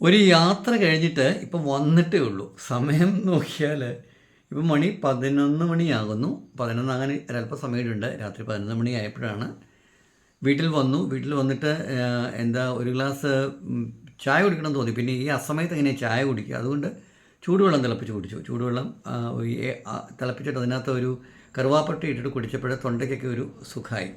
ഒരു യാത്ര കഴിഞ്ഞിട്ട് ഇപ്പം വന്നിട്ടേ ഉള്ളൂ. സമയം നോക്കിയാൽ ഇപ്പം മണി പതിനൊന്ന് മണിയാകുന്നു. പതിനൊന്ന് അങ്ങനെ ഒരല്പം സമയമുണ്ട്. രാത്രി പതിനൊന്ന് മണി ആയപ്പോഴാണ് വീട്ടിൽ വന്നു. വീട്ടിൽ വന്നിട്ട് എന്താ ഒരു ഗ്ലാസ് ചായ കുടിക്കണം തോന്നി. പിന്നെ ഈ അസമയത്ത് എങ്ങനെയാണ് ചായ കുടിക്കുക? അതുകൊണ്ട് ചൂടുവെള്ളം തിളപ്പിച്ച് കുടിച്ചു. ചൂടുവെള്ളം തിളപ്പിച്ചിട്ട് അതിനകത്ത് ഒരു കറുവാപ്പട്ട ഇട്ടിട്ട് കുടിച്ചപ്പോഴേ തൊണ്ടയ്ക്കൊക്കെ ഒരു സുഖമായി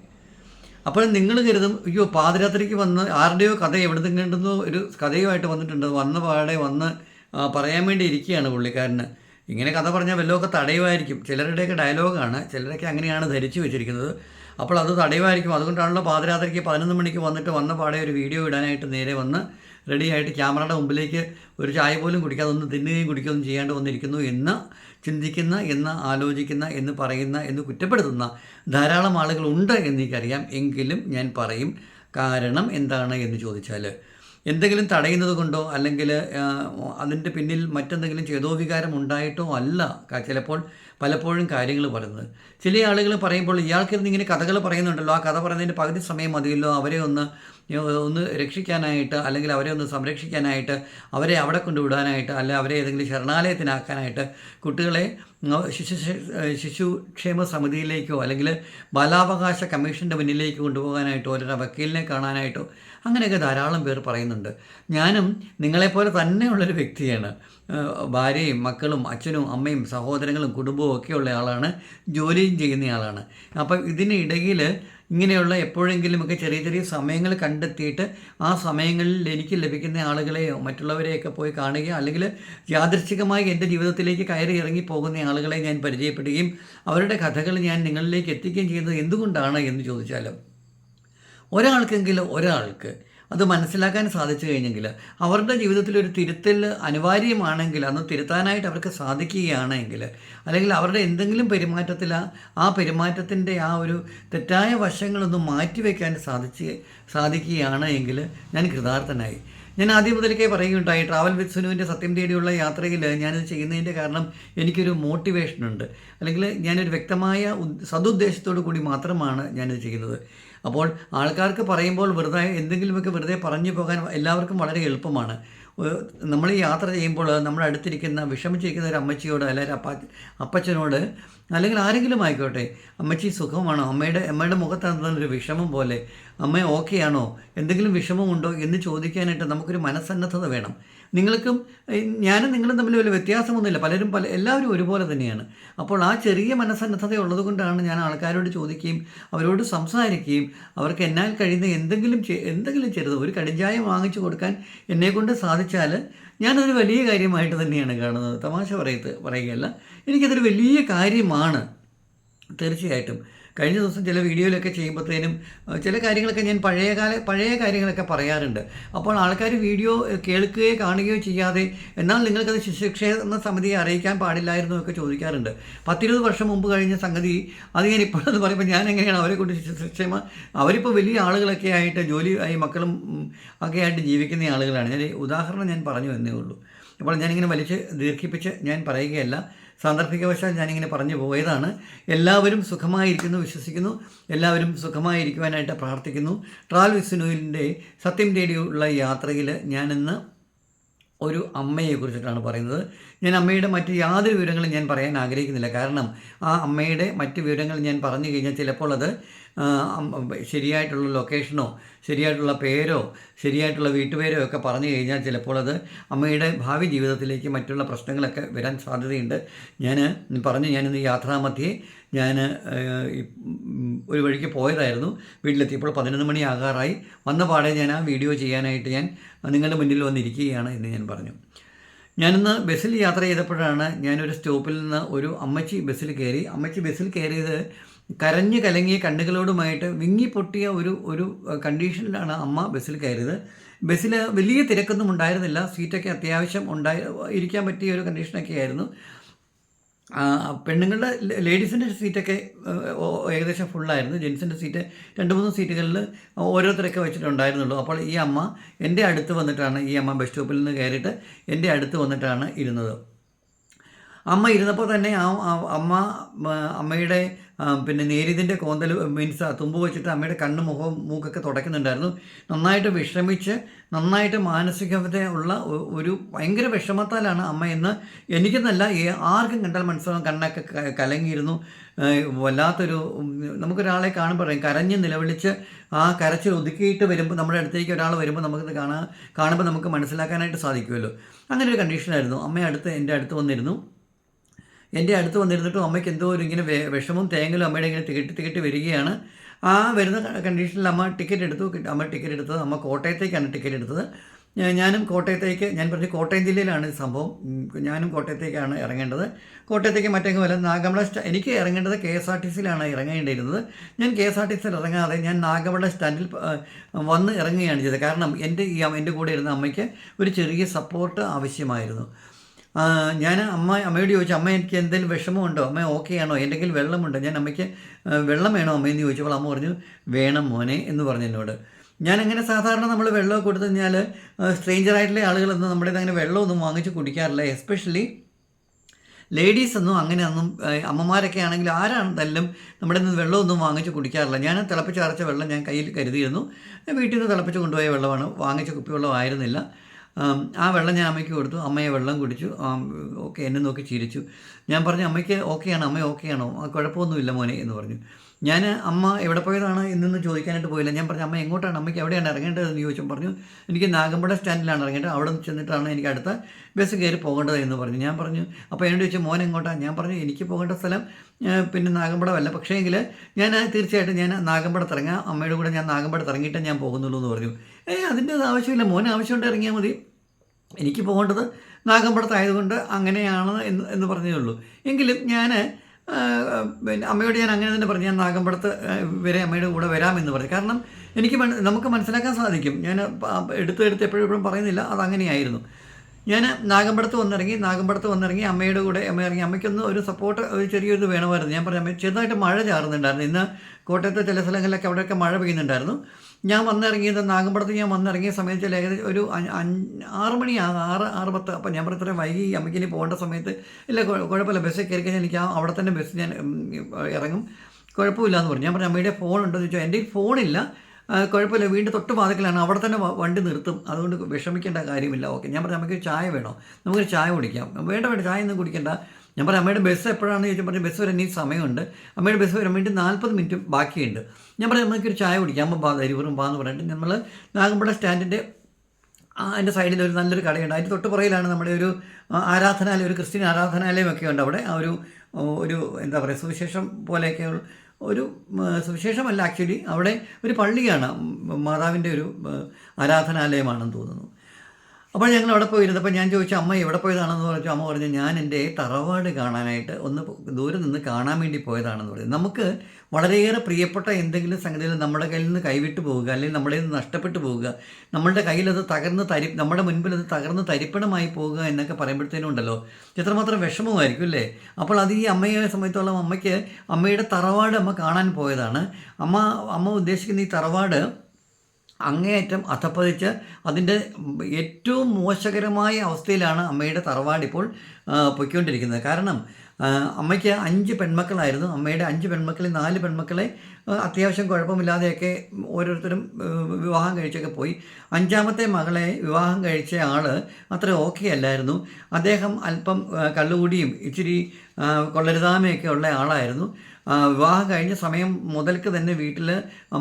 അപ്പോൾ നിങ്ങൾ കരുതും അയ്യോ പാതിരാത്രിക്ക് വന്ന് ആരുടെയോ കഥ എവിടെ നിന്നെങ്കിണ്ടോ ഒരു കഥയുമായിട്ട് വന്നിട്ടുണ്ട്. വന്ന പാടെ വന്ന് പറയാൻ വേണ്ടി ഇരിക്കുകയാണ് പുള്ളിക്കാരന്. ഇങ്ങനെ കഥ പറഞ്ഞാൽ വല്ലതൊക്കെ തടയുമായിരിക്കും. ചിലരുടെയൊക്കെ ഡയലോഗാണ് ചിലരൊക്കെ അങ്ങനെയാണ് ധരിച്ചു വെച്ചിരിക്കുന്നത്. അപ്പോൾ അത് തടയുമായിരിക്കും. അതുകൊണ്ടാണല്ലോ പാതിരാത്രിക്ക് പതിനൊന്ന് മണിക്ക് വന്നിട്ട് വന്ന പാടെ ഒരു വീഡിയോ ഇടാനായിട്ട് നേരെ വന്ന് റെഡിയായിട്ട് ക്യാമറയുടെ മുമ്പിലേക്ക് ഒരു ചായ പോലും കുടിക്കാതെ ഒന്ന് തിന്നുകയും കുടിക്കുകയൊന്നും ചെയ്യാണ്ട് വന്നിരിക്കുന്നു എന്ന് ചിന്തിക്കുന്ന എന്ന് ആലോചിക്കുന്ന എന്ന് പറയുന്ന എന്ന് കുറ്റപ്പെടുത്തുന്ന ധാരാളം ആളുകളുണ്ട് എന്നെനിക്കറിയാം. എങ്കിലും ഞാൻ പറയും കാരണം എന്താണ് എന്ന് ചോദിച്ചാൽ എന്തെങ്കിലും തടയുന്നത് കൊണ്ടോ അല്ലെങ്കിൽ അതിന്റെ പിന്നിൽ മറ്റെന്തെങ്കിലും ചേതോവികാരം ഉണ്ടായിട്ടോ അല്ല. ചിലപ്പോൾ പലപ്പോഴും കാര്യങ്ങൾ പറയുന്നത്. ചില ആളുകൾ പറയുമ്പോൾ ഇയാൾക്കിരുന്ന് ഇങ്ങനെ കഥകൾ പറയുന്നുണ്ടല്ലോ. ആ കഥ പറയുന്നതിന്റെ പകുതി സമയം മതിയല്ലോ. അവരെ ഒന്ന് ഒന്ന് രക്ഷിക്കാനായിട്ട് അല്ലെങ്കിൽ അവരെ ഒന്ന് സംരക്ഷിക്കാനായിട്ട് അവരെ അവിടെ കൊണ്ടുവിടാനായിട്ട് അല്ലെ അവരെ ഏതെങ്കിലും ശരണാലയത്തിനാക്കാനായിട്ട് കുട്ടികളെ ശിശു ശിശുക്ഷേമ സമിതിയിലേക്കോ അല്ലെങ്കിൽ ബാലാവകാശ കമ്മീഷന്റെ മുന്നിലേക്ക് കൊണ്ടുപോകാനായിട്ടോ അല്ലെങ്കിൽ വക്കീലിനെ കാണാനായിട്ടോ അങ്ങനെയൊക്കെ ധാരാളം പേർ പറയുന്നുണ്ട്. ഞാനും നിങ്ങളെപ്പോലെ തന്നെയുള്ളൊരു വ്യക്തിയാണ്. ഭാര്യയും മക്കളും അച്ഛനും അമ്മയും സഹോദരങ്ങളും കുടുംബവും ഒക്കെയുള്ള ആളാണ് ജോലിയും ചെയ്യുന്നയാളാണ് അപ്പം ഇതിനിടയിൽ ഇങ്ങനെയുള്ള എപ്പോഴെങ്കിലുമൊക്കെ ചെറിയ ചെറിയ സമയങ്ങൾ കണ്ടെത്തിയിട്ട് ആ സമയങ്ങളിൽ എനിക്ക് ലഭിക്കുന്ന ആളുകളെയോ മറ്റുള്ളവരെയൊക്കെ പോയി കാണുകയോ അല്ലെങ്കിൽ യാദൃശ്ചികമായി എന്റെ ജീവിതത്തിലേക്ക് കയറി ഇറങ്ങി പോകുന്ന ആളുകളെ ഞാൻ പരിചയപ്പെടുകയും അവരുടെ കഥകൾ ഞാൻ നിങ്ങളിലേക്ക് എത്തിക്കുകയും ചെയ്യുന്നത് എന്തുകൊണ്ടാണ് എന്ന് ചോദിച്ചാലും ഒരാൾക്കെങ്കിലും ഒരാൾക്ക് അത് മനസ്സിലാക്കാൻ സാധിച്ചു കഴിഞ്ഞെങ്കിൽ അവരുടെ ജീവിതത്തിൽ ഒരു തിരുത്തൽ അനിവാര്യമാണെങ്കിൽ അന്ന് തിരുത്താനായിട്ട് അവർക്ക് സാധിക്കുകയാണെങ്കിൽ അല്ലെങ്കിൽ അവരുടെ എന്തെങ്കിലും പെരുമാറ്റത്തിൽ ആ- പെരുമാറ്റത്തിന്റെ ആ ഒരു തെറ്റായ വശങ്ങളൊന്ന് മാറ്റിവെക്കാൻ സാധിച്ച് സാധിക്കുകയാണ് എങ്കിൽ ഞാൻ കൃതാർത്ഥനായി. ഞാൻ ആദ്യം മുതലേക്കേ പറയുകയുണ്ടായി ട്രാവൽ വിത്ത് സുനുവിന്റെ സത്യം തേടിയുള്ള യാത്രയിൽ ഞാനിത് ചെയ്യുന്നതിന്റെ കാരണം എനിക്കൊരു മോട്ടിവേഷനുണ്ട്. അല്ലെങ്കിൽ ഞാനൊരു വ്യക്തമായ സതുദ്ദേശത്തോടു കൂടി മാത്രമാണ് ഞാനിത് ചെയ്യുന്നത്. അപ്പോൾ ആൾക്കാർക്ക് പറയുമ്പോൾ വെറുതെ എന്തെങ്കിലുമൊക്കെ വെറുതെ പറഞ്ഞു പോകാൻ എല്ലാവർക്കും വളരെ എളുപ്പമാണ്. നമ്മൾ യാത്ര ചെയ്യുമ്പോൾ നമ്മുടെ അടുത്തിരിക്കുന്ന വിഷമിച്ചിരിക്കുന്ന ഒരു അമ്മച്ചിയോട് അല്ലെങ്കിൽ അപ്പ അപ്പച്ചനോട് അല്ലെങ്കിൽ ആരെങ്കിലും ആയിക്കോട്ടെ അമ്മച്ചി സുഖമാണോ? അമ്മയുടെ അമ്മയുടെ മുഖത്ത് ഒരു വിഷമം പോലെ അമ്മ ഓക്കെ ആണോ? എന്തെങ്കിലും വിഷമമുണ്ടോ എന്ന് ചോദിക്കാനായിട്ട് നമുക്കൊരു മനസ്സന്നദ്ധത വേണം. നിങ്ങൾക്കും ഞാനും നിങ്ങളും തമ്മിൽ വലിയ വ്യത്യാസമൊന്നുമില്ല. പലരും പല എല്ലാവരും ഒരുപോലെ തന്നെയാണ്. അപ്പോൾ ആ ചെറിയ മനസ്സന്നദ്ധത ഉള്ളതുകൊണ്ടാണ് ഞാൻ ആൾക്കാരോട് ചോദിക്കുകയും അവരോട് സംസാരിക്കുകയും അവർക്ക് എന്നാൽ കഴിയുന്ന എന്തെങ്കിലും എന്തെങ്കിലും ചെറുത് ഒരു കടിഞ്ചായം വാങ്ങിച്ചു കൊടുക്കാൻ എന്നെക്കൊണ്ട് സാധിച്ചാൽ ഞാനതൊരു വലിയ കാര്യമായിട്ട് തന്നെയാണ് കാണുന്നത്. തമാശ പറയത്ത് പറയുകയല്ല. എനിക്കതൊരു വലിയ കാര്യമാണ്. തീർച്ചയായിട്ടും. കഴിഞ്ഞ ദിവസം ചില വീഡിയോയിലൊക്കെ ചെയ്യുമ്പോഴത്തേനും ചില കാര്യങ്ങളൊക്കെ ഞാൻ പഴയ കാല പഴയ കാര്യങ്ങളൊക്കെ പറയാറുണ്ട്. അപ്പോൾ ആൾക്കാർ വീഡിയോ കേൾക്കുകയോ കാണുകയോ ചെയ്യാതെ എന്നാൽ നിങ്ങൾക്കത് ശിശുക്ഷേമ സമിതിയെ അറിയിക്കാൻ പാടില്ലായിരുന്നു ഒക്കെ ചോദിക്കാറുണ്ട്. പത്തിരുപത് വർഷം മുമ്പ് കഴിഞ്ഞ സംഗതി അത് ഞാൻ ഇപ്പോഴത് പറയുമ്പോൾ ഞാൻ എങ്ങനെയാണ് അവരെ കൊണ്ട് ശിശുക്ഷേമ അവരിപ്പോൾ വലിയ ആളുകളൊക്കെ ആയിട്ട് ജോലി ആയി മക്കളും ഒക്കെ ആയിട്ട് ജീവിക്കുന്ന ആളുകളാണ്. ഞാൻ ഉദാഹരണം ഞാൻ പറഞ്ഞു എന്നേ ഉള്ളൂ. അപ്പോൾ ഞാനിങ്ങനെ വലിച്ച് ദീർഘിപ്പിച്ച് ഞാൻ പറയുകയല്ല. സാന്ദർഭികവശാൽ ഞാനിങ്ങനെ പറഞ്ഞു പോയതാണ്. എല്ലാവരും സുഖമായിരിക്കുന്നു വിശ്വസിക്കുന്നു. എല്ലാവരും സുഖമായിരിക്കുവാനായിട്ട് പ്രാർത്ഥിക്കുന്നു. ട്രാവൽ വിസ്നുവിന്റെ സത്യം തേടിയുള്ള യാത്രയിൽ ഞാനിന്ന് ഒരു അമ്മയെ കുറിച്ചിട്ടാണ് പറയുന്നത്. ഞാൻ അമ്മയുടെ മറ്റ് യാതൊരു വിവരങ്ങളും ഞാൻ പറയാൻ ആഗ്രഹിക്കുന്നില്ല. കാരണം ആ അമ്മയുടെ മറ്റ് വിവരങ്ങൾ ഞാൻ പറഞ്ഞു കഴിഞ്ഞാൽ ചിലപ്പോൾ അത് ശരിയായിട്ടുള്ള ലൊക്കേഷനോ ശരിയായിട്ടുള്ള പേരോ ശരിയായിട്ടുള്ള വീട്ടുപേരോ ഒക്കെ പറഞ്ഞു കഴിഞ്ഞാൽ ചിലപ്പോൾ അത് അമ്മയുടെ ഭാവി ജീവിതത്തിലേക്ക് മറ്റുള്ള പ്രശ്നങ്ങളൊക്കെ വരാൻ സാധ്യതയുണ്ട്. ഞാൻ പറഞ്ഞു ഞാനിന്ന് യാത്രാമധ്യേ ഞാൻ ഒരു വഴിക്ക് പോയതായിരുന്നു. വീട്ടിലെത്തിയപ്പോൾ പതിനൊന്ന് മണി ആകാറായി. വന്ന പാടെ ഞാൻ ആ വീഡിയോ ചെയ്യാനായിട്ട് ഞാൻ നിങ്ങളുടെ മുന്നിൽ വന്നിരിക്കുകയാണ് എന്ന് ഞാൻ പറഞ്ഞു. ഞാനിന്ന് ബസ്സിൽ യാത്ര ചെയ്തപ്പോഴാണ് ഞാനൊരു സ്റ്റോപ്പിൽ നിന്ന് ഒരു അമ്മച്ചി ബസ്സിൽ കയറി. അമ്മച്ചി ബസ്സിൽ കയറിയത് കരഞ്ഞു കലങ്ങിയ കണ്ണുകളോടുമായിട്ട് വിങ്ങിപ്പൊട്ടിയ ഒരു ഒരു കണ്ടീഷനിലാണ് അമ്മ ബസ്സിൽ കയറിയത്. ബസ്സിൽ വലിയ തിരക്കൊന്നും ഉണ്ടായിരുന്നില്ല. സീറ്റൊക്കെ അത്യാവശ്യം ഉണ്ടായി ഇരിക്കാൻ പറ്റിയ ഒരു കണ്ടീഷനൊക്കെ ആയിരുന്നു പെണ്ണുങ്ങളുടെ ലേഡീസിന്റെ സീറ്റൊക്കെ ഏകദേശം ഫുള്ളായിരുന്നു. ജെൻസിന്റെ സീറ്റ് രണ്ട് മൂന്ന് സീറ്റുകളിൽ ഓരോരുത്തരൊക്കെ വെച്ചിട്ടുണ്ടായിരുന്നുള്ളൂ. അപ്പോൾ ഈ അമ്മ എന്റെ അടുത്ത് വന്നിട്ടാണ് ഈ അമ്മ ബസ് സ്റ്റോപ്പിൽ നിന്ന് കയറിയിട്ട് എന്റെ അടുത്ത് വന്നിട്ടാണ് ഇരുന്നത്. അമ്മ ഇരുന്നപ്പോൾ തന്നെ ആ അമ്മ അമ്മയുടെ പിന്നെ നേരിതിന്റെ കോന്തൽ മീൻസ് തുമ്പ് വെച്ചിട്ട് അമ്മയുടെ കണ്ണ് മുഖവും മൂക്കൊക്കെ തുടയ്ക്കുന്നുണ്ടായിരുന്നു. നന്നായിട്ട് വിഷമിച്ച് നന്നായിട്ട് മാനസികത ഉള്ള ഒരു ഭയങ്കര വിഷമത്താലാണ് അമ്മ എന്ന് എനിക്കെന്നല്ല ആർക്കും കണ്ടാൽ മനസ്സിലാവും കണ്ണൊക്കെ കലങ്ങിയിരുന്നു. വല്ലാത്തൊരു നമുക്കൊരാളെ കാണുമ്പോൾ പറയും കരഞ്ഞ് നിലവിളിച്ച് ആ കരച്ചിൽ ഒതുക്കിയിട്ട് വരുമ്പോൾ നമ്മുടെ അടുത്തേക്ക് ഒരാൾ വരുമ്പോൾ നമുക്കത് കാണാൻ കാണുമ്പോൾ നമുക്ക് മനസ്സിലാക്കാനായിട്ട് സാധിക്കുമല്ലോ. അങ്ങനെ ഒരു കണ്ടീഷനായിരുന്നു. അമ്മ അടുത്ത് എന്റെ അടുത്ത് വന്നിരുന്നു. എന്റെ അടുത്ത് വന്നിരുന്നിട്ടും അമ്മയ്ക്ക് എന്തോ ഒരു ഇങ്ങനെ വിഷമം തേങ്ങലും അമ്മയുടെ ഇങ്ങനെ തികട്ടി തികട്ടി വരികയാണ്. ആ വരുന്ന കണ്ടീഷനിൽ അമ്മ ടിക്കറ്റ് എടുത്തു. അമ്മ ടിക്കറ്റ് എടുത്തത് അമ്മ കോട്ടയത്തേക്കാണ് ടിക്കറ്റ് എടുത്തത്. ഞാനും കോട്ടയത്തേക്ക് ഞാൻ പറഞ്ഞു കോട്ടയം ജില്ലയിലാണ് സംഭവം. ഞാനും കോട്ടയത്തേക്കാണ് ഇറങ്ങേണ്ടത്. കോട്ടയത്തേക്ക് മറ്റെങ്ങും വല്ല നാഗമ്പട സ്റ്റാ എനിക്ക് ഇറങ്ങേണ്ടത് കെ എസ് ആർ ടി സിയിലാണ് ഇറങ്ങേണ്ടിയിരുന്നത്. ഞാൻ കെ എസ് ആർ ടി സിയിൽ ഇറങ്ങാതെ ഞാൻ നാഗമ്പട സ്റ്റാൻഡിൽ വന്ന് ഇറങ്ങുകയാണ് ചെയ്തത്. കാരണം എന്റെ ഈ എന്റെ കൂടെ ഇരുന്ന അമ്മയ്ക്ക് ഒരു ചെറിയ സപ്പോർട്ട് ആവശ്യമായിരുന്നു. ഞാൻ അമ്മ അമ്മയോട് ചോദിച്ചു അമ്മ എനിക്ക് എന്തെങ്കിലും വിഷമമുണ്ടോ? അമ്മ ഓക്കെ ആണോ എന്തെങ്കിലും വെള്ളമുണ്ടോ? ഞാൻ അമ്മയ്ക്ക് വെള്ളം വേണോ അമ്മയെന്ന് ചോദിച്ചപ്പോൾ അമ്മ പറഞ്ഞു വേണം മോനെ എന്ന് പറഞ്ഞു എന്നോട്. ഞാൻ അങ്ങനെ സാധാരണ നമ്മൾ വെള്ളമൊക്കെ കൊടുത്തു കഴിഞ്ഞാൽ സ്ട്രേഞ്ചറായിട്ടുള്ള ആളുകളൊന്നും നമ്മുടെ അങ്ങനെ വെള്ളമൊന്നും വാങ്ങിച്ച് കുടിക്കാറില്ല. എസ്പെഷ്യലി ലേഡീസ് ഒന്നും അങ്ങനെ ഒന്നും അമ്മമാരൊക്കെ ആണെങ്കിൽ ആരാണെന്നല്ലും നമ്മുടെ നിന്ന് വെള്ളമൊന്നും വാങ്ങിച്ച് കുടിക്കാറില്ല. ഞാൻ തിളപ്പിച്ചരച്ച വെള്ളം ഞാൻ കയ്യിൽ കരുതിയിരുന്നു. വീട്ടിൽ നിന്ന് തിളപ്പിച്ച് കൊണ്ടുപോയ വെള്ളമാണ്. വാങ്ങിച്ച കുപ്പിവെള്ളം ആയിരുന്നില്ല ആം, വെള്ളം ഞാൻ അമ്മയ്ക്ക് കൊടുത്തു. അമ്മയെ വെള്ളം കുടിച്ചു. ഓക്കെ എന്നെ നോക്കി ചിരിച്ചു. ഞാൻ പറഞ്ഞു അമ്മയ്ക്ക് ഓക്കെയാണോ അമ്മ ഓക്കെയാണോ? കുഴപ്പമൊന്നുമില്ല മോനെ എന്ന് പറഞ്ഞു. ഞാൻ അമ്മ എവിടെ പോയതാണ്? എന്നൊന്നും ചോദിക്കാനായിട്ട് പോയില്ല. ഞാൻ പറഞ്ഞു അമ്മ എങ്ങോട്ടാണ്? അമ്മയ്ക്ക് എവിടെയാണ് ഇറങ്ങേണ്ടതെന്ന് ചോദിച്ചപ്പോൾ പറഞ്ഞു എനിക്ക് നാഗമ്പട സ്റ്റാൻഡിലാണ് ഇറങ്ങേണ്ടത്. അവിടെ നിന്ന് ചെന്നിട്ടാണ് എനിക്ക് അടുത്ത ബസ് കയറി പോകേണ്ടത് എന്ന് പറഞ്ഞു. ഞാൻ പറഞ്ഞു അപ്പോൾ എന്നോട് ചോദിച്ചു മോൻ എങ്ങോട്ടാണ് ഞാൻ പറഞ്ഞു എനിക്ക് പോകേണ്ട സ്ഥലം പിന്നെ നാഗമ്പടമല്ല പക്ഷേ എങ്കിൽ ഞാൻ തീർച്ചയായിട്ടും ഞാൻ നാഗമ്പടത്ത് ഇറങ്ങാം അമ്മയുടെ കൂടെ ഞാൻ നാഗമ്പടത്ത് ഇറങ്ങിയിട്ടേ ഞാൻ പോകുന്നുള്ളൂ എന്ന് പറഞ്ഞു. ഏ അതിന്റെ ആവശ്യമില്ല. മോൻ ആവശ്യമുണ്ട് ഇറങ്ങിയാൽ മതി. എനിക്ക് പോകേണ്ടത് നാഗമ്പടത്തായതുകൊണ്ട് അങ്ങനെയാണ് എന്ന് എന്ന് പറഞ്ഞേ ഉള്ളൂ. എങ്കിലും ഞാൻ പിന്നെ അമ്മയോട് ഞാൻ അങ്ങനെ തന്നെ പറഞ്ഞു. ഞാൻ നാഗമ്പടത്ത് വരെ അമ്മയുടെ കൂടെ വരാമെന്ന് പറഞ്ഞു. കാരണം എനിക്ക് നമുക്ക് മനസ്സിലാക്കാൻ സാധിക്കും. ഞാൻ എടുത്ത് എടുത്ത് എപ്പോഴും പറയുന്നില്ല. അത് അങ്ങനെയായിരുന്നു. ഞാൻ നാഗമ്പടത്ത് വന്നിറങ്ങി നാഗമ്പടത്ത് വന്നിറങ്ങി അമ്മയുടെ കൂടെ അമ്മ ഇറങ്ങി. അമ്മയ്ക്കൊന്ന് ഒരു സപ്പോർട്ട് ഒരു ചെറിയൊരു വേണമായിരുന്നു. ഞാൻ പറഞ്ഞു അമ്മ ചെറുതായിട്ട് മഴ ചാറുന്നുണ്ടായിരുന്നു. ഇന്ന് കോട്ടയത്തെ ചില സ്ഥലങ്ങളിലൊക്കെ അവിടെയൊക്കെ മഴ പെയ്യുന്നുണ്ടായിരുന്നു. ഞാൻ വന്നിറങ്ങിയത് നാഗമ്പടത്ത് ഞാൻ വന്നിറങ്ങിയ സമയത്ത് ഏകദേശം ഒരു ആറ് മണി ആറ് ആറ് പത്ത്. അപ്പം ഞാൻ പറഞ്ഞ വൈകി അമ്മയ്ക്ക് ഇനി പോകേണ്ട സമയത്ത് ഇല്ല കുഴപ്പമില്ല. ബസ്സിൽ കയറി കഴിഞ്ഞാൽ എനിക്ക് അവിടെ തന്നെ ബസ് ഞാൻ ഇറങ്ങും. കുഴപ്പമില്ല എന്ന് പറഞ്ഞു. ഞാൻ പറഞ്ഞു അമ്മയുടെ ഫോൺ ഉണ്ടോ എന്ന് ചോദിച്ചാൽ എന്റെ ഫോണില്ല. കുഴപ്പമില്ല. വീണ്ടും തൊട്ട് വാതിക്കലാണ്. അവിടെ തന്നെ വണ്ടി നിർത്തും. അതുകൊണ്ട് വിഷമിക്കേണ്ട കാര്യമില്ല. ഓക്കെ. ഞാൻ പറഞ്ഞു അമ്മയ്ക്ക് ചായ വേണോ? നമുക്കൊരു ചായ കുടിക്കാം. വേണ്ട വേണ്ട. ചായ ഒന്നും കുടിക്കണ്ട. ഞാൻ പറഞ്ഞു അമ്മയുടെ ബസ് എപ്പോഴാണെന്ന് ചോദിച്ചാൽ പറഞ്ഞു ബസ് വരാൻ ഈ സമയമുണ്ട്. അമ്മയുടെ ബസ് വരാൻ വേണ്ടി നാൽപ്പത് മിനിറ്റ് ബാക്കിയുണ്ട്. ഞാൻ പറഞ്ഞു നമുക്കൊരു ചായ കുടിക്കാം. അമ്മ ബാ ധരിവറും ബാ എന്ന് പറഞ്ഞിട്ട് നമ്മൾ നാഗമ്പട സ്റ്റാൻഡിന്റെ അതിന്റെ സൈഡിൽ ഒരു നല്ലൊരു കടയുണ്ട്. അതിന്റെ തൊട്ട് പുറയിലാണ് നമ്മുടെ ഒരു ആരാധനാലയം ഒരു ക്രിസ്ത്യൻ ആരാധനാലയം ഒക്കെ ഉണ്ട് അവിടെ. ആ ഒരു ഒരു എന്താ പറയുക സുവിശേഷം പോലെയൊക്കെ ഒരു സുവിശേഷമല്ല ആക്ച്വലി അവിടെ ഒരു പള്ളിയാണ്. മാതാവിന്റെ ഒരു ആരാധനാലയമാണെന്ന് തോന്നുന്നു. അപ്പോൾ ഞങ്ങൾ അവിടെ പോയിരുന്നപ്പോൾ ഞാൻ ചോദിച്ചു അമ്മ എവിടെ പോയതാണെന്ന് പറഞ്ഞു. അമ്മ പറഞ്ഞു ഞാൻ എന്റെ തറവാട് കാണാനായിട്ട് ഒന്ന് ദൂരെ നിന്ന് കാണാൻ വേണ്ടി പോയതാണെന്ന് പറഞ്ഞു. നമുക്ക് വളരെയേറെ പ്രിയപ്പെട്ട എന്തെങ്കിലും സംഗതികൾ നമ്മുടെ കയ്യിൽ നിന്ന് കൈവിട്ട് പോവുക അല്ലെങ്കിൽ നമ്മുടെ നിന്ന് നഷ്ടപ്പെട്ടു പോവുക നമ്മളുടെ കയ്യിൽ അത് തകർന്ന് തരി നമ്മുടെ മുൻപിൽ അത് തകർന്ന് തരിപ്പണമായി പോവുക എന്നൊക്കെ പറയുമ്പോഴത്തേനും ഉണ്ടല്ലോ എത്രമാത്രം വിഷമമായിരിക്കും അല്ലേ? അപ്പോൾ അത് ഈ അമ്മയെ സമയത്തോളം അമ്മയ്ക്ക് അമ്മയുടെ തറവാട് അമ്മ കാണാൻ പോയതാണ്. അമ്മ അമ്മ ഉദ്ദേശിക്കുന്ന ഈ തറവാട് അങ്ങേയറ്റം അധപ്പതിച്ച് അതിന്റെ ഏറ്റവും മോശകരമായ അവസ്ഥയിലാണ് അമ്മയുടെ തറവാട് ഇപ്പോൾ പൊയ്ക്കൊണ്ടിരിക്കുന്നത്. കാരണം അമ്മയ്ക്ക് അഞ്ച് പെൺമക്കളായിരുന്നു. അമ്മയുടെ അഞ്ച് പെൺമക്കളിൽ നാല് പെൺമക്കളെ അത്യാവശ്യം കുഴപ്പമില്ലാതെയൊക്കെ ഓരോരുത്തരും വിവാഹം കഴിച്ചൊക്കെ പോയി. അഞ്ചാമത്തെ മകളെ വിവാഹം കഴിച്ച ആൾ അത്ര ഓക്കെ അല്ലായിരുന്നു. അദ്ദേഹം അല്പം കള്ളുകൂടിയും ഇച്ചിരി കൊള്ളരുതാമയൊക്കെ ഉള്ള ആളായിരുന്നു. വിവാഹം കഴിഞ്ഞ സമയം മുതൽക്ക് തന്നെ വീട്ടിൽ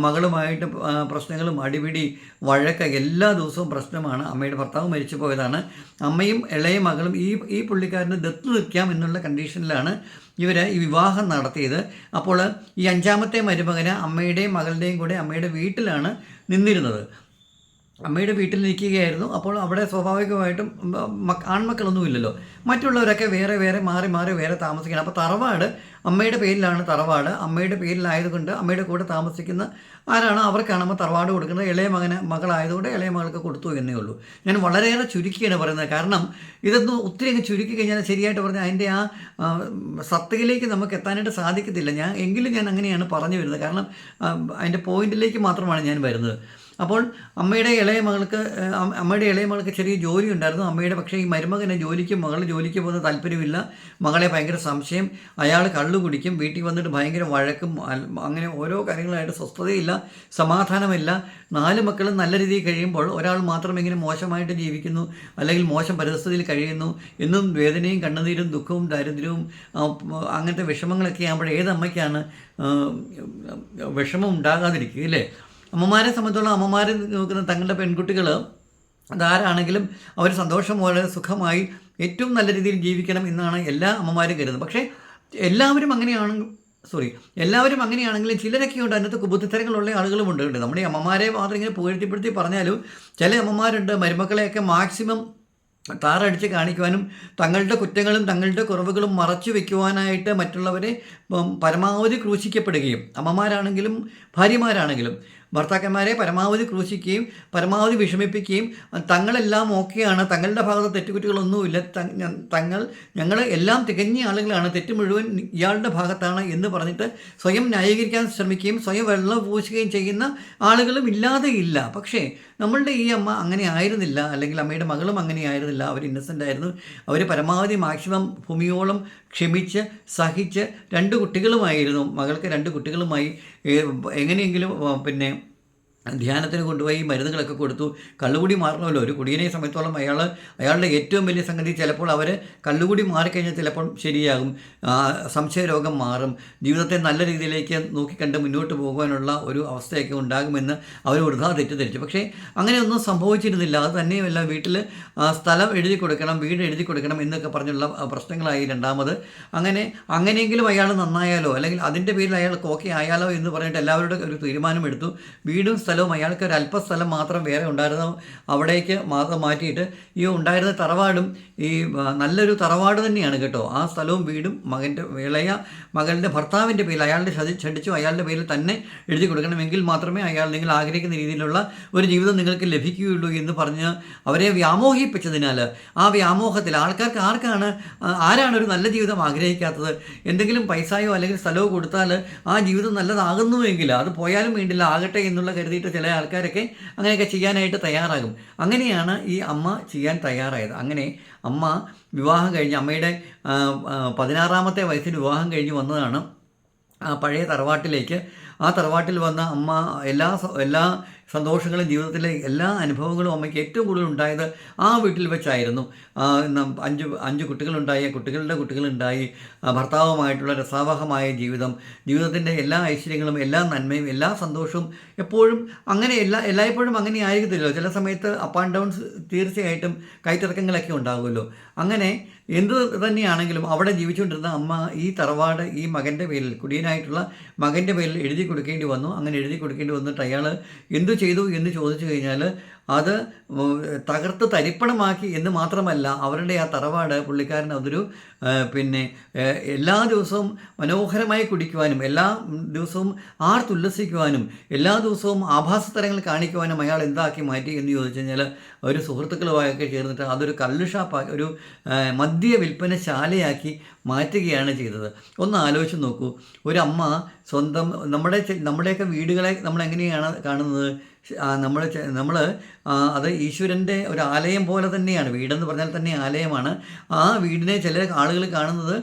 മകളുമായിട്ട് പ്രശ്നങ്ങളും അടിപിടി വഴക്ക എല്ലാ ദിവസവും പ്രശ്നമാണ്. അമ്മയുടെ ഭർത്താവ് മരിച്ചു പോയതാണ്. അമ്മയും ഇളയ മകളും ഈ ഈ പുള്ളിക്കാരന് ദത്ത് നിൽക്കാം എന്നുള്ള കണ്ടീഷനിലാണ് ഇവർ ഈ വിവാഹം നടത്തിയത്. അപ്പോൾ ഈ അഞ്ചാമത്തെ മരുമകന് അമ്മയുടെയും മകളുടെയും കൂടെ അമ്മയുടെ വീട്ടിലാണ് നിന്നിരുന്നത്. അമ്മയുടെ വീട്ടിൽ നിൽക്കുകയായിരുന്നു. അപ്പോൾ അവിടെ സ്വാഭാവികമായിട്ടും ആൺമക്കളൊന്നുമില്ലല്ലോ. മറ്റുള്ളവരൊക്കെ വേറെ വേറെ മാറി മാറി വേറെ താമസിക്കണം. അപ്പോൾ തറവാട് അമ്മയുടെ പേരിലാണ് തറവാട്. അമ്മയുടെ പേരിലായതുകൊണ്ട് അമ്മയുടെ കൂടെ താമസിക്കുന്ന ആരാണോ അവർക്കാണ് അമ്മ തറവാട് കൊടുക്കുന്നത്. ഇളയ മകന് മകളായതുകൊണ്ട് ഇളയ മകൾക്ക് കൊടുത്തു എന്നേ ഉള്ളൂ. ഞാൻ വളരെയേറെ ചുരുക്കിയാണ് പറയുന്നത്. കാരണം ഇതൊന്നും ഒത്തിരി അങ്ങ് ചുരുക്കി കഴിഞ്ഞാൽ ശരിയായിട്ട് പറഞ്ഞാൽ അതിന്റെ ആ സത്തയിലേക്ക് നമുക്ക് എത്താനായിട്ട് സാധിക്കത്തില്ല. ഞാൻ എങ്കിലും ഞാൻ അങ്ങനെയാണ് പറഞ്ഞു വരുന്നത്. കാരണം അതിന്റെ പോയിന്റിലേക്ക് മാത്രമാണ് ഞാൻ വരുന്നത്. അപ്പോൾ അമ്മയുടെ ഇളയ മകൾക്ക് അമ്മയുടെ ഇളയ മകൾക്ക് ചെറിയ ജോലി ഉണ്ടായിരുന്നു. അമ്മയുടെ പക്ഷേ ഈ മരുമകനെ ജോലിക്ക് മകൾ ജോലിക്ക് പോകുന്ന താല്പര്യമില്ല. മകളെ ഭയങ്കര സംശയം. അയാൾ കള്ളു കുടിക്കും വീട്ടിൽ വന്നിട്ട് ഭയങ്കര വഴക്കും അങ്ങനെ ഓരോ കാര്യങ്ങളായിട്ട് സ്വസ്ഥതയില്ല സമാധാനമില്ല. നാല് മക്കളും നല്ല രീതിയിൽ കഴിയുമ്പോൾ ഒരാൾ മാത്രം ഇങ്ങനെ മോശമായിട്ട് ജീവിക്കുന്നു അല്ലെങ്കിൽ മോശം പരിസ്ഥിതിയിൽ കഴിയുന്നു എന്നും വേദനയും കണ്ണുനീരും ദുഃഖവും ദാരിദ്ര്യവും അങ്ങനത്തെ വിഷമങ്ങളൊക്കെ ആകുമ്പോൾ ഏതമ്മയ്ക്കാണ് വിഷമം ഉണ്ടാകാതിരിക്കുക അല്ലേ അമ്മമാരെ സംബന്ധിച്ചോളം അമ്മമാരെ നോക്കുന്ന തങ്ങളുടെ പെൺകുട്ടികൾ അതാരാണെങ്കിലും അവർ സന്തോഷമോടെ സുഖമായി ഏറ്റവും നല്ല രീതിയിൽ ജീവിക്കണം എന്നാണ് എല്ലാ അമ്മമാരും കരുതുന്നത്. പക്ഷേ എല്ലാവരും അങ്ങനെയാണ് സോറി എല്ലാവരും അങ്ങനെയാണെങ്കിലും ചിലരൊക്കെ ഉണ്ട് അതിനകത്ത് കുബുദ്ധിത്തരങ്ങളുള്ള ആളുകളും ഉണ്ട് നമ്മുടെ അമ്മമാരെ മാത്രം ഇങ്ങനെ പുകഴ്ത്തിപ്പെടുത്തി പറഞ്ഞാലും ചില അമ്മമാരുണ്ട് മരുമക്കളെയൊക്കെ മാക്സിമം താറടിച്ച് കാണിക്കുവാനും തങ്ങളുടെ കുറ്റങ്ങളും തങ്ങളുടെ കുറവുകളും മറച്ചു വെക്കുവാനായിട്ട് മറ്റുള്ളവരെ പരമാവധി ക്രൂശിക്കപ്പെടുകയും അമ്മമാരാണെങ്കിലും ഭാര്യമാരാണെങ്കിലും ഭർത്താക്കന്മാരെ പരമാവധി ക്രൂശിക്കുകയും പരമാവധി വിഷമിപ്പിക്കുകയും തങ്ങളെല്ലാം ഓക്കെയാണ് തങ്ങളുടെ ഭാഗത്ത് തെറ്റുകുറ്റികളൊന്നുമില്ല തങ്ങൾ ഞങ്ങൾ എല്ലാം തികഞ്ഞ ആളുകളാണ് തെറ്റ് മുഴുവൻ ഇയാളുടെ ഭാഗത്താണ് എന്ന് പറഞ്ഞിട്ട് സ്വയം ന്യായീകരിക്കാൻ ശ്രമിക്കുകയും സ്വയം വെള്ളം പൂശുകയും ചെയ്യുന്ന ആളുകളും ഇല്ലാതെ ഇല്ല. പക്ഷേ നമ്മളുടെ ഈ അമ്മ അങ്ങനെ ആയിരുന്നില്ല അല്ലെങ്കിൽ അമ്മയുടെ മകളും അങ്ങനെ ആയിരുന്നില്ല അവർ ഇന്നസെന്റ് ആയിരുന്നു. അവർ പരമാവധി മാക്സിമം ഭൂമിയോളം ക്ഷമിച്ച് സഹിച്ച് രണ്ട് കുട്ടികളുമായിരുന്നു. മകൾക്ക് രണ്ട് കുട്ടികളുമായി എങ്ങനെയെങ്കിലും പിന്നെ ധ്യാനത്തിന് കൊണ്ടുപോയി മരുന്നുകളൊക്കെ കൊടുത്തു. കള്ളുകൂടി മാറണമല്ലോ. ഒരു കുടിയനെ സമയത്തോളം അയാൾ അയാളുടെ ഏറ്റവും വലിയ സംഗതി ചിലപ്പോൾ അവർ കള്ളുകൂടി മാറിക്കഴിഞ്ഞാൽ ചിലപ്പോൾ ശരിയാകും. സംശയരോഗം മാറും. ജീവിതത്തെ നല്ല രീതിയിലേക്ക് നോക്കിക്കണ്ട് മുന്നോട്ട് പോകാനുള്ള ഒരു അവസ്ഥയൊക്കെ ഉണ്ടാകുമെന്ന് അവർ വൃഥാ തെറ്റിദ്ധരിച്ചു. പക്ഷേ അങ്ങനെയൊന്നും സംഭവിച്ചിരുന്നില്ല. അത് തന്നെയുമല്ല വീട്ടിൽ സ്ഥലം എഴുതി കൊടുക്കണം വീട് എഴുതി കൊടുക്കണം എന്നൊക്കെ പറഞ്ഞുള്ള പ്രശ്നങ്ങളായി രണ്ടാമത്. അങ്ങനെ അങ്ങനെയെങ്കിലും അയാൾ നന്നായാലോ? അല്ലെങ്കിൽ അതിന്റെ പേരിൽ അയാൾ ഓക്കെ ആയാലോ എന്ന് പറഞ്ഞിട്ട് എല്ലാവരുടെ ഒരു തീരുമാനമെടുത്തു. വീടും സ്ഥലവും അയാൾക്ക് ഒരു അല്പസ്ഥലം മാത്രം വേറെ ഉണ്ടായിരുന്ന. അവിടേക്ക് മാത്രം മാറ്റിയിട്ട് ഈ ഉണ്ടായിരുന്ന തറവാടും ഈ നല്ലൊരു തറവാട് തന്നെയാണ് കേട്ടോ. ആ സ്ഥലവും വീടും മകന്റെ ഇളയ മകളുടെ ഭർത്താവിന്റെ പേരിൽ അയാളുടെ ചതി ക്ഷണിച്ചു അയാളുടെ പേരിൽ തന്നെ എഴുതി കൊടുക്കണമെങ്കിൽ മാത്രമേ അയാൾ നിങ്ങൾ ആഗ്രഹിക്കുന്ന രീതിയിലുള്ള ഒരു ജീവിതം നിങ്ങൾക്ക് ലഭിക്കുകയുള്ളൂ എന്ന് പറഞ്ഞ് അവരെ വ്യാമോഹിപ്പിച്ചതിനാൽ ആ വ്യാമോഹത്തിൽ ആൾക്കാർക്ക് ആർക്കാണ് ആരാണ് ഒരു നല്ല ജീവിതം ആഗ്രഹിക്കാത്തത്? എന്തെങ്കിലും പൈസയോ അല്ലെങ്കിൽ സ്ഥലമോ കൊടുത്താൽ ആ ജീവിതം നല്ലതാകുന്നുവെങ്കിൽ അത് പോയാലും വേണ്ടില്ല ആകട്ടെ എന്നുള്ള കരുതിയിട്ട് ചില ആൾക്കാരൊക്കെ അങ്ങനെയൊക്കെ ചെയ്യാനായിട്ട് തയ്യാറാകും. അങ്ങനെയാണ് ഈ അമ്മ ചെയ്യാൻ തയ്യാറായത്. അങ്ങനെ അമ്മ വിവാഹം കഴിഞ്ഞ് അമ്മയുടെ പതിനാറാമത്തെ വയസ്സിൽ വിവാഹം കഴിഞ്ഞ് വന്നതാണ്. ആ പഴയ തറവാട്ടിലേക്ക് ആ തറവാട്ടിൽ വന്ന അമ്മ എല്ലാ എല്ലാ സന്തോഷങ്ങളും ജീവിതത്തിലെ എല്ലാ അനുഭവങ്ങളും അമ്മയ്ക്ക് ഏറ്റവും കൂടുതൽ ഉണ്ടായത് ആ വീട്ടിൽ വെച്ചായിരുന്നു. അഞ്ച് അഞ്ച് കുട്ടികളുണ്ടായി കുട്ടികളുടെ കുട്ടികളുണ്ടായി ഭർത്താവുമായിട്ടുള്ള രസാവഹമായ ജീവിതം ജീവിതത്തിന്റെ എല്ലാ ഐശ്വര്യങ്ങളും എല്ലാ നന്മയും എല്ലാ സന്തോഷവും എപ്പോഴും അങ്ങനെ എല്ലാ എല്ലായ്പ്പോഴും അങ്ങനെ ആയിരിക്കത്തില്ലല്ലോ. ചില സമയത്ത് അപ്പ് ആൻഡ് ഡൗൺസ് തീർച്ചയായിട്ടും കൈത്തിറക്കങ്ങളൊക്കെ ഉണ്ടാകുമല്ലോ. അങ്ങനെ എന്ത് തന്നെയാണെങ്കിലും അവിടെ ജീവിച്ചുകൊണ്ടിരുന്ന അമ്മ ഈ തറവാട് ഈ മകന്റെ പേരിൽ കുടിയനായിട്ടുള്ള മകന്റെ പേരിൽ എഴുതി കൊടുക്കേണ്ടി വന്നു. അങ്ങനെ എഴുതി കൊടുക്കേണ്ടി വന്നിട്ട് അയാൾ എന്തു ചെയ്തു എന്ന് ചോദിച്ചു കഴിഞ്ഞാൽ അത് തകർത്ത് തരിപ്പണമാക്കി എന്ന് മാത്രമല്ല അവരുടെ ആ തറവാട് പുള്ളിക്കാരൻ അതൊരു പിന്നെ എല്ലാ ദിവസവും മനോഹരമായി കുടിക്കുവാനും എല്ലാ ദിവസവും ആർത്തുല്ലസിക്കുവാനും എല്ലാ ദിവസവും ആഭാസതരങ്ങൾ കാണിക്കുവാനും അയാൾ എന്താക്കി മാറ്റി എന്ന് ചോദിച്ചു കഴിഞ്ഞാൽ ഒരു സുഹൃത്തുക്കളുമായൊക്കെ ചേർന്നിട്ട് അതൊരു കള്ള് ഷാപ്പാക്കി ഒരു മദ്യ വിൽപ്പനശാലയാക്കി മാറ്റുകയാണ് ചെയ്തത്. ഒന്ന് ആലോചിച്ച് നോക്കൂ. ഒരു അമ്മ സ്വന്തം നമ്മുടെ നമ്മുടെയൊക്കെ വീടുകളെ നമ്മൾ എങ്ങനെയാണ് കാണുന്നത് നമ്മൾ നമ്മൾ അത് ഈശ്വരന്റെ ഒരു ആലയം പോലെ തന്നെയാണ്. വീടെന്ന് പറഞ്ഞാൽ തന്നെ ആലയമാണ്. ആ വീടിനെ ചില ആളുകൾ കാണുന്നത്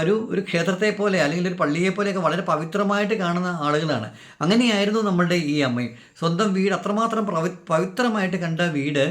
ഒരു ഒരു ക്ഷേത്രത്തെ പോലെ അല്ലെങ്കിൽ ഒരു പള്ളിയെ പോലെയൊക്കെ വളരെ പവിത്രമായിട്ട് കാണുന്ന ആളുകളാണ്. അങ്ങനെയായിരുന്നു നമ്മളുടെ ഈ അമ്മയും. സ്വന്തം വീട് അത്രമാത്രം പവിത്രമായിട്ട് കണ്ട വീട്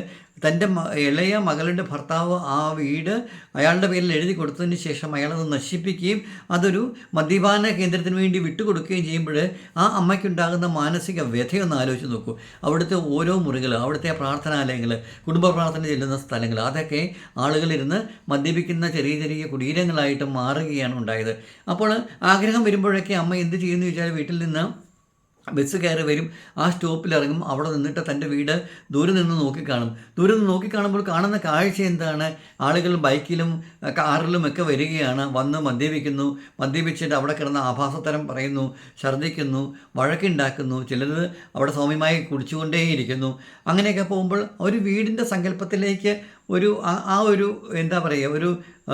തന്റെ ഇളയ മകളുടെ ഭർത്താവ് ആ വീട് അയാളുടെ പേരിൽ എഴുതി കൊടുത്തതിന് ശേഷം അയാളത് നശിപ്പിക്കുകയും അതൊരു മദ്യപാന കേന്ദ്രത്തിന് വേണ്ടി വിട്ടുകൊടുക്കുകയും ചെയ്യുമ്പോൾ ആ അമ്മയ്ക്കുണ്ടാകുന്ന മാനസിക വ്യഥയൊന്ന് ആലോചിച്ച് നോക്കൂ. അവിടുത്തെ ഓരോ മുറികൾ അവിടുത്തെ പ്രാർത്ഥനാലയങ്ങൾ കുടുംബ പ്രാർത്ഥന ചെല്ലുന്ന സ്ഥലങ്ങൾ അതൊക്കെ ആളുകളിരുന്ന് മദ്യപിക്കുന്ന ചെറിയ ചെറിയ കുടീരങ്ങളായിട്ട് മാറുകയാണ് ഉണ്ടായത്. അപ്പോൾ ആഗ്രഹം വരുമ്പോഴൊക്കെ അമ്മ എന്ത് ചെയ്യുന്നു ചോദിച്ചാൽ വീട്ടിൽ നിന്ന് ബസ് കയറി വരും ആ സ്റ്റോപ്പിൽ ഇറങ്ങും അവിടെ നിന്നിട്ട് തന്റെ വീട് ദൂരെ നിന്ന് നോക്കിക്കാണും ദൂരെ നിന്ന് നോക്കിക്കാണുമ്പോൾ കാണുന്ന കാഴ്ച എന്താണ്? ആളുകൾ ബൈക്കിലും കാറിലും ഒക്കെ വരികയാണ് വന്ന് മദ്യപിക്കുന്നു മദ്യപിച്ചിട്ട് അവിടെ കിടന്ന ആഭാസത്തരം പറയുന്നു ഛർദ്ദിക്കുന്നു വഴക്കുണ്ടാക്കുന്നു ചിലത് അവിടെ സൗമ്യമായി കുടിച്ചുകൊണ്ടേയിരിക്കുന്നു. അങ്ങനെയൊക്കെ പോകുമ്പോൾ ഒരു വീടിന്റെ സങ്കല്പത്തിലേക്ക് ഒരു ആ- ഒരു എന്താ പറയുക ഒരു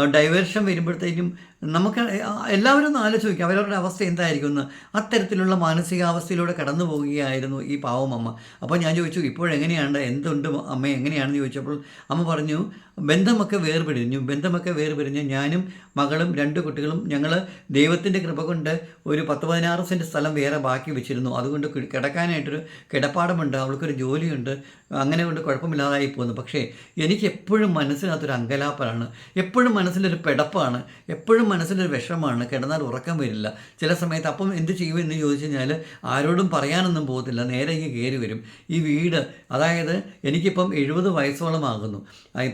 ഡൈവേർഷൻ വരുമ്പോഴത്തേക്കും നമുക്ക് എല്ലാവരും ഒന്ന് ആലോചിച്ച് നോക്കി അവരവരുടെ അവസ്ഥ എന്തായിരിക്കും എന്ന്. അത്തരത്തിലുള്ള മാനസികാവസ്ഥയിലൂടെ കടന്നു പോവുകയായിരുന്നു ഈ പാവം അമ്മ. അപ്പോൾ ഞാൻ ചോദിച്ചു ഇപ്പോഴെങ്ങനെയാണ് എന്തുണ്ട് അമ്മ എങ്ങനെയാണെന്ന് ചോദിച്ചപ്പോൾ അമ്മ പറഞ്ഞു ബന്ധമൊക്കെ വേർപിരിഞ്ഞു ബന്ധമൊക്കെ വേർപിരിഞ്ഞ് ഞാനും മകളും രണ്ട് കുട്ടികളും ഞങ്ങൾ ദൈവത്തിന്റെ കൃപ കൊണ്ട് ഒരു പത്ത് പതിനാറ് സെന്റ് സ്ഥലം വേറെ ബാക്കി വെച്ചിരുന്നു. അതുകൊണ്ട് കിടക്കാനായിട്ടൊരു കിടപ്പാടമുണ്ട് അവൾക്കൊരു ജോലിയുണ്ട് അങ്ങനെ കൊണ്ട് കുഴപ്പമില്ലാതായി പോകുന്നു. പക്ഷേ എനിക്ക് എപ്പോഴും മനസ്സിനകത്തൊരു അങ്കലാപ്പലാണ് എപ്പോഴും മനസ്സിലൊരു പിടപ്പാണ് എപ്പോഴും മനസ്സിലൊരു വിഷമാണ് കിടന്നാൽ ഉറക്കം വരില്ല. ചില സമയത്ത് അപ്പം എന്ത് ചെയ്യും എന്ന് ചോദിച്ചു കഴിഞ്ഞാൽ ആരോടും പറയാനൊന്നും പോകത്തില്ല നേരെ ഇങ്ങ് കയറി വരും. ഈ വീട് അതായത് എനിക്കിപ്പം എഴുപത് വയസ്സോളം ആകുന്നു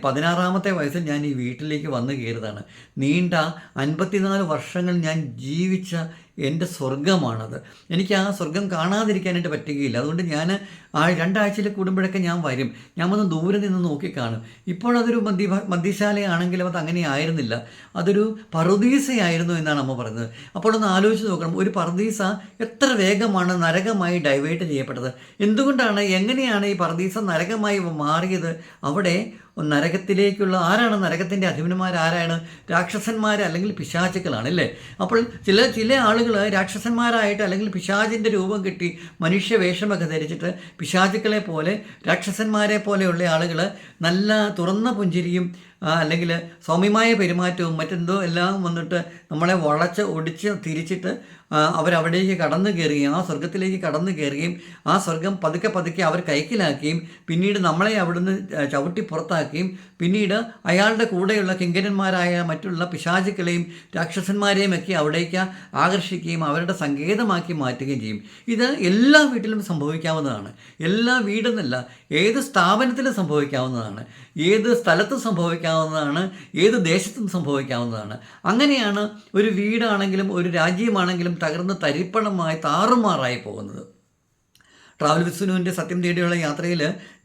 പതിനാറ് പതിനാറാമത്തെ വയസ്സിൽ ഞാൻ ഈ വീട്ടിലേക്ക് വന്നു കയറിയതാണ്. നീണ്ട അൻപത്തിനാല് വർഷങ്ങൾ ഞാൻ ജീവിച്ച എന്റെ സ്വർഗമാണത് എനിക്ക് ആ സ്വർഗം കാണാതിരിക്കാനായിട്ട് പറ്റുകയില്ല. അതുകൊണ്ട് ഞാൻ ആ രണ്ടാഴ്ചയിൽ കൂടുമ്പോഴൊക്കെ ഞാൻ വരും. ഞാൻ വന്ന് ദൂരെ നിന്ന് നോക്കിക്കാണും ഇപ്പോഴതൊരു മദ്യ മദ്യശാലയാണെങ്കിലും അത് അങ്ങനെ ആയിരുന്നില്ല. അതൊരു പറുദീസയായിരുന്നു എന്നാണ് അമ്മ പറഞ്ഞത്. അപ്പോൾ ഒന്ന് ആലോചിച്ച് നോക്കണം. ഒരു പറുദീസ എത്ര വേഗമാണ് നരകമായി ഡൈവേർട്ട് ചെയ്യപ്പെട്ടത്? എന്തുകൊണ്ടാണ് എങ്ങനെയാണ് ഈ പറുദീസ നരകമായി മാറിയത്? അവിടെ നരകത്തിലേക്കുള്ള ആരാണ്? നരകത്തിന്റെ അധിപന്മാരാരാണ് രാക്ഷസന്മാർ അല്ലെങ്കിൽ പിശാചുക്കളാണ് അല്ലേ അപ്പോൾ ചില ചില ആളുകൾ രാക്ഷസന്മാരായിട്ട് അല്ലെങ്കിൽ പിശാചിന്റെ രൂപം കിട്ടി മനുഷ്യ വേഷമൊക്കെ ധരിച്ചിട്ട് പിശാചുക്കളെ പോലെ രാക്ഷസന്മാരെ പോലെയുള്ള ആളുകൾ നല്ല തുറന്ന പുഞ്ചിരിയും അല്ലെങ്കിൽ സൗമ്യമായ പെരുമാറ്റവും മറ്റെന്തോ എല്ലാം വന്നിട്ട് നമ്മളെ വളച്ച് ഒടിച്ച് തിരിച്ചിട്ട് അവരവിടേക്ക് കടന്നു കയറുകയും ആ സ്വർഗത്തിലേക്ക് കടന്നു കയറുകയും ആ സ്വർഗം പതുക്കെ പതുക്കെ അവർ കൈക്കലാക്കുകയും പിന്നീട് നമ്മളെ അവിടുന്ന് ചവിട്ടി പുറത്താക്കുകയും പിന്നീട് അയാളുടെ കൂടെയുള്ള കിങ്കരന്മാരായ മറ്റുള്ള പിശാചുക്കളെയും രാക്ഷസന്മാരെയും ഒക്കെ അവിടേക്ക് ആകർഷിക്കുകയും അവരുടെ സങ്കേതമാക്കി മാറ്റുകയും ചെയ്യും. ഇത് എല്ലാ വീട്ടിലും സംഭവിക്കാവുന്നതാണ്. എല്ലാ വീടെന്നല്ല ഏത് സ്ഥാപനത്തിലും സംഭവിക്കാവുന്നതാണ്. ഏത് സ്ഥലത്തും സംഭവിക്കാവുന്നതാണ് ഏത് ദേശത്തും സംഭവിക്കാവുന്നതാണ്. അങ്ങനെയാണ് ഒരു വീടാണെങ്കിലും ഒരു രാജ്യമാണെങ്കിലും തകർന്ന് തരിപ്പണമായി താറുമാറായി പോകുന്നത്. ട്രാവൽ വിസുനുവിന്റെ സത്യം തേടിയുള്ള യാത്രയിൽ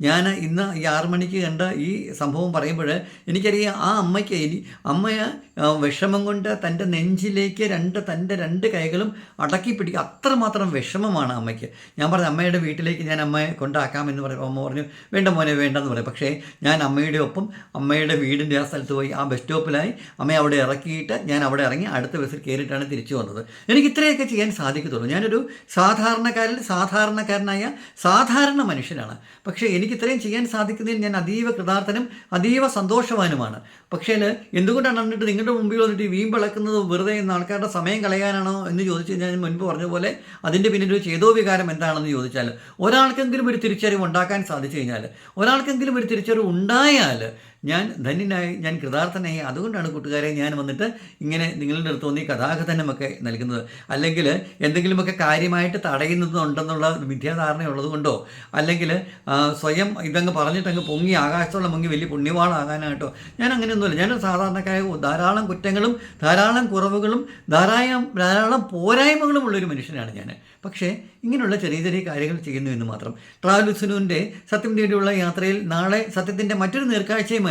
ഞാൻ ഇന്ന് ഈ ആറ് മണിക്ക് കണ്ട ഈ സംഭവം പറയുമ്പോൾ എനിക്കറിയാം ആ അമ്മയ്ക്ക് ഇനി അമ്മയെ വിഷമം കൊണ്ട് തന്റെ നെഞ്ചിലേക്ക് രണ്ട് തന്റെ രണ്ട് കൈകളും അടക്കി പിടിക്കുക അത്രമാത്രം വിഷമമാണ് അമ്മയ്ക്ക്. ഞാൻ പറഞ്ഞു അമ്മയുടെ വീട്ടിലേക്ക് ഞാൻ അമ്മയെ കൊണ്ടാക്കാമെന്ന് പറയും അമ്മ പറഞ്ഞു വേണ്ട മോനെ വേണ്ടെന്ന് പറയും. പക്ഷേ ഞാൻ അമ്മയുടെ ഒപ്പം അമ്മയുടെ വീടിന്റെ ആ സ്ഥലത്ത് പോയി ആ ബസ് സ്റ്റോപ്പിലായി അമ്മയെ അവിടെ ഇറക്കിയിട്ട് ഞാൻ അവിടെ ഇറങ്ങി അടുത്ത ബസ്സിൽ കയറിയിട്ടാണ് തിരിച്ചു വന്നത്. എനിക്ക് ഇത്രയൊക്കെ ചെയ്യാൻ സാധിക്കത്തുള്ളൂ. ഞാനൊരു സാധാരണക്കാരിൽ സാധാരണക്കാരനായ സാധാരണ മനുഷ്യനാണ്. പക്ഷേ എനിക്ക് ഇത്രയും ചെയ്യാൻ സാധിക്കുന്നതിൽ ഞാൻ അതീവ കൃതാർത്ഥനും അതീവ സന്തോഷവാനുമാണ്. പക്ഷേ എന്തുകൊണ്ടാണ് എന്നിട്ട് നിങ്ങളുടെ മുമ്പിൽ വന്നിട്ട് ഈ വീമ്പിളക്കുന്നത് വെറുതെ ഇന്ന് ആൾക്കാരുടെ സമയം കളയാനാണോ എന്ന് ചോദിച്ചു ഞാൻ മുൻപ് പറഞ്ഞ പോലെ അതിന്റെ പിന്നിൽ ഒരു ചേതോ വികാരം എന്താണെന്ന് ചോദിച്ചാൽ ഒരാൾക്കെങ്കിലും ഒരു തിരിച്ചറിവ് ഉണ്ടാക്കാൻ സാധിച്ചു കഴിഞ്ഞാൽ ഒരാൾക്കെങ്കിലും ഒരു തിരിച്ചറിവ് ഉണ്ടായാൽ ഞാൻ ധന്യനായി ഞാൻ കൃതാർത്ഥനായി അതുകൊണ്ടാണ് കൂട്ടുകാരെ ഞാൻ വന്നിട്ട് ഇങ്ങനെ നിങ്ങളുടെ അടുത്ത് തോന്നി കഥാകഥനമൊക്കെ നൽകുന്നത്. അല്ലെങ്കിൽ എന്തെങ്കിലുമൊക്കെ കാര്യമായിട്ട് തടയുന്നതുണ്ടെന്നുള്ള മിഥ്യാധാരണയുള്ളത് കൊണ്ടോ അല്ലെങ്കിൽ സ്വയം ഇതങ്ങ് പറഞ്ഞിട്ട് അങ്ങ് പൊങ്ങി ആകാശത്തോളം പൊങ്ങി വലിയ പുണ്യവാളാകാനായിട്ടോ ഞാൻ അങ്ങനെയൊന്നുമില്ല. ഞാൻ സാധാരണക്കായ ധാരാളം കുറ്റങ്ങളും ധാരാളം കുറവുകളും ധാരാളം ധാരാളം പോരായ്മകളും ഉള്ളൊരു മനുഷ്യനാണ് ഞാൻ. പക്ഷേ ഇങ്ങനെയുള്ള ചെറിയ ചെറിയ കാര്യങ്ങൾ ചെയ്യുന്നു എന്ന് മാത്രം. ട്രാവൽസിനുവിന്റെ സത്യം തേടിയുള്ള യാത്രയിൽ നാളെ സത്യത്തിന്റെ മറ്റൊരു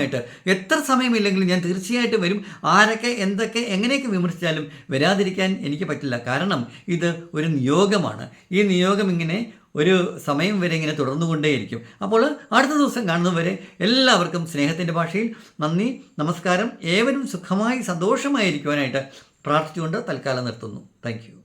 നേർക്കാഴ്ചയുമായിട്ട് എത്ര സമയമില്ലെങ്കിലും ഞാൻ തീർച്ചയായിട്ടും വരും. ആരൊക്കെ എന്തൊക്കെ എങ്ങനെയൊക്കെ വിമർശിച്ചാലും വരാതിരിക്കാൻ എനിക്ക് പറ്റില്ല. കാരണം ഇത് ഒരു നിയോഗമാണ്. ഈ നിയോഗം ഇങ്ങനെ ഒരു സമയം വരെ ഇങ്ങനെ തുടർന്നുകൊണ്ടേയിരിക്കും. അപ്പോൾ അടുത്ത ദിവസം കാണുന്നവരെ എല്ലാവർക്കും സ്നേഹത്തിന്റെ ഭാഷയിൽ നന്ദി നമസ്കാരം. ഏവരും സുഖമായി സന്തോഷമായിരിക്കുവാനായിട്ട് പ്രാർത്ഥിച്ചുകൊണ്ട് തൽക്കാലം നിർത്തുന്നു. താങ്ക്